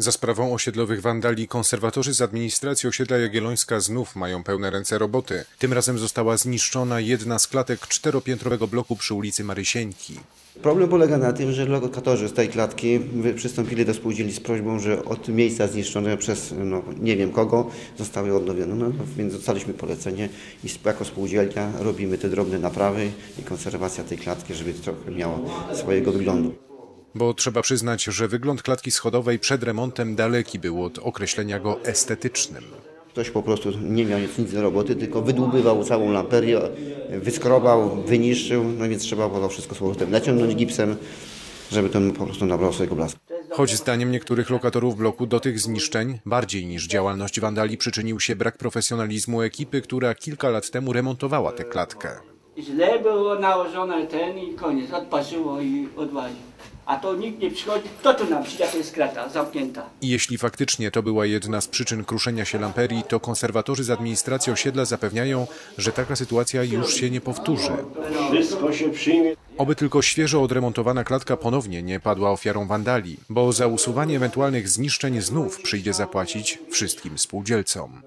Za sprawą osiedlowych wandali konserwatorzy z administracji osiedla Jagiellońska znów mają pełne ręce roboty. Tym razem została zniszczona jedna z klatek czteropiętrowego bloku przy ulicy Marysieńki. Problem polega na tym, że lokatorzy z tej klatki przystąpili do spółdzielni z prośbą, że od miejsca zniszczone przez no, nie wiem kogo zostały odnowione. No, więc dostaliśmy polecenie i jako spółdzielnia robimy te drobne naprawy i konserwacja tej klatki, żeby trochę miała swojego wyglądu. Bo trzeba przyznać, że wygląd klatki schodowej przed remontem daleki był od określenia go estetycznym. Ktoś po prostu nie miał nic, nic do roboty, tylko wydłubywał całą lamperię, wyskrobał, wyniszczył, no więc trzeba było to wszystko z powrotem naciągnąć gipsem, żeby to po prostu nabrało swojego blasku. Choć zdaniem niektórych lokatorów bloku do tych zniszczeń bardziej niż działalność wandali przyczynił się brak profesjonalizmu ekipy, która kilka lat temu remontowała tę klatkę. Źle było nałożone ten i koniec, odparzyło i odwalił. A to nikt nie przychodzi, kto tu nam przyjdzie, to jest krata zamknięta. I jeśli faktycznie to była jedna z przyczyn kruszenia się lamperii, to konserwatorzy z administracji osiedla zapewniają, że taka sytuacja już się nie powtórzy. Wszystko się przyjmie. Oby tylko świeżo odremontowana klatka ponownie nie padła ofiarą wandali, bo za usuwanie ewentualnych zniszczeń znów przyjdzie zapłacić wszystkim spółdzielcom.